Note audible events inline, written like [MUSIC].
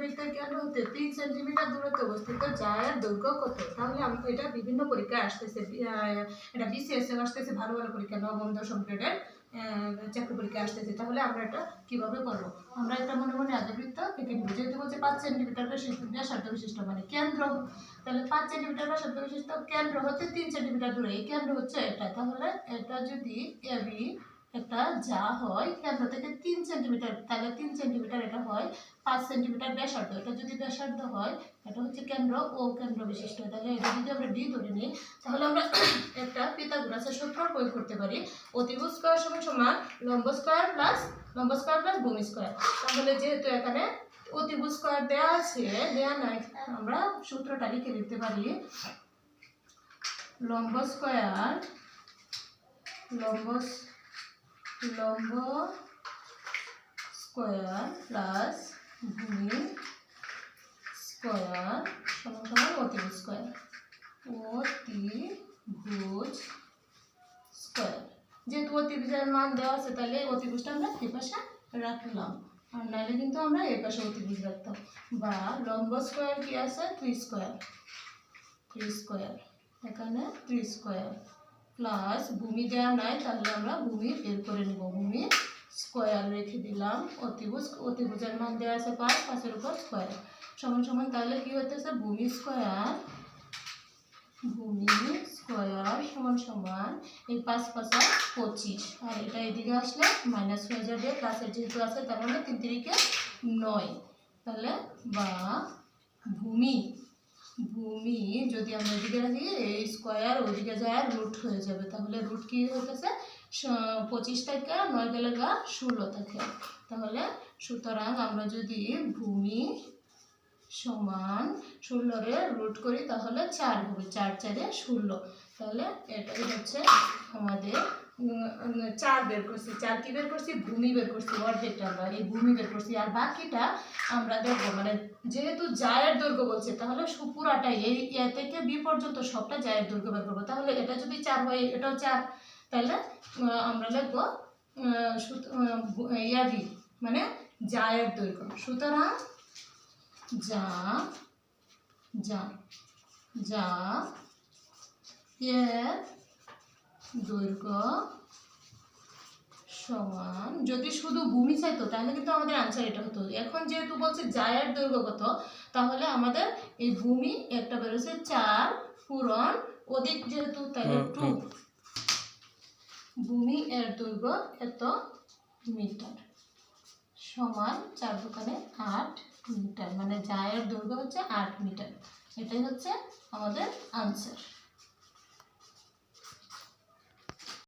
বৃত্তের কেন্দ্র হতে? তিন সেন্টিমিটার দূরত্বে অবস্থিত জায়ের দৈর্ঘ্য কত? তাহলে এটা বিভিন্ন পরীক্ষায় আসতেছে। এটা বিসিএস আসতেছে, ভালো ভালো পরীক্ষা, নবম, দশম গ্রেডের চাকরি পরীক্ষা আসতেছে। তাহলে আমরা এটা কীভাবে করব? আমরা এটা মনে মনে আদিবৃত্ত এঁকে নিব যেহেতু বলছে পাঁচ সেন্টিমিটার ব্যাসার্ধ বিশিষ্ট মানে কেন্দ্র। তাহলে পাঁচ সেন্টিমিটার ব্যাসার্ধ বিশিষ্ট কেন্দ্র হচ্ছে তিন সেন্টিমিটার দূরে। এই কেন্দ্র হচ্ছে এটা। তাহলে এটা যদি এবি একটা যা হয় কেন্দ্র থেকে তিন সেন্টিমিটার তাহলে তিন সেন্টিমিটার এটা হয়, পাঁচ সেন্টিমিটার ব্যাসার্ধ। এটা যদি ব্যাসার্ধ হয়, এটা হচ্ছে কেন্দ্র ও কেন্দ্র বিশিষ্ট। তাহলে এটা যদি আমরা ডি ধরে নিই, তাহলে আমরা [COUGHS] একটা পিতাগোরাসের সূত্র প্রয়োগ করতে পারি। অতিভুজ স্কোয়ার সমান সমান লম্ব স্কোয়ার প্লাস লম্ব স্কয়ার প্লাস ভূমি স্কোয়ার তাহলে যেহেতু এখানে অতিভুজ স্কয়ার দেওয়া আছে দেওয়া নাই, আমরা সূত্রটা লিখে দিতে পারি। লম্ব স্কোয়ার লম্ব লম্ব স্কয়ার প্লাস ভূমি স্কয়ার সমান অতিভুজ স্কয়ার। অতিভুজ স্কয়ার। যেহেতু অতিভুজের মান দেওয়া আছে, তাহলে অতিভুজটা আমরা এই পাশে রাখলাম। আর নাহলে কিন্তু আমরা এই পাশে অতিভুজ রাখতাম। বা লম্ব স্কয়ার কি আছে? থ্রি স্কয়ার থ্রি স্কয়ার এখানে থ্রি স্কয়ার প্লাস ভূমি দেওয়া নাই, তাহলে আমরা ভূমি বের করে নেব। ভূমি স্কয়ার রেখে দিলাম। অতিভুজ, অতিভুজের মান দেওয়া আছে পাঁচ, পাঁচের উপর স্কয়ার সমান সমান তাহলে কি হতেছে ভূমি স্কয়ার ভূমি স্কয়ার সমান সমান এই পাঁচ, পাঁচা পঁচিশ। আর এটা এদিকে আসলে মাইনাস হয়ে যাবে প্লাসের যেহেতু আছে, তার মানে তিন তিরিকে নয়। তাহলে বা ভূমি ভূমি যদি আমরা এদিকে রাখি, এই স্কোয়ার ওইদিকে যায় রুট হয়ে যাবে। তাহলে রুট কি হইতেছে? পঁচিশ থেকে নয় গেলে গা ষোলো থাকে। তাহলে সুতরাং আমরা যদি ভূমি সমান ষোলোরে রুট করি, তাহলে চার হবে। চার চারে ষোলো। তাহলে এটাই হচ্ছে আমাদের চার বের করছি চার কি বের করছি, ভূমি বের করছি, অর্ধেকটা আমরা এই ভূমি বের করছি। আর বাকিটা আমরা দেখব মানে যেহেতু জায়ের দৈর্ঘ্য বলছে, তাহলে সু- পুরাটাই এই এ থেকে বি পর্যন্ত সবটা জায়ের দৈর্ঘ্য বের করব। তাহলে এটা যদি চার হয়, এটাও চার। তাহলে আমরা লিখব ইয়াবি মানে জায়ের দৈর্ঘ্য। সুতরাং যা যা যা এর দৈর্ঘ্য সমান যদি শুধু ভূমি চাইতো তাহলে কিন্তু আমাদের আনসার এটা হতো। এখন যেহেতু বলছে জায়ের দৈর্ঘ্য কত তাহলে আমাদের এই ভূমি একটা বেরোছে চার পূরণ অধিক যেহেতু তাহলে হুম, টু ভূমি এর দৈর্ঘ্য এত মিটার সমান চার দোকানে আট মিটার মানে জায়ের দৈর্ঘ্য হচ্ছে আট মিটার। এটাই হচ্ছে আমাদের আনসার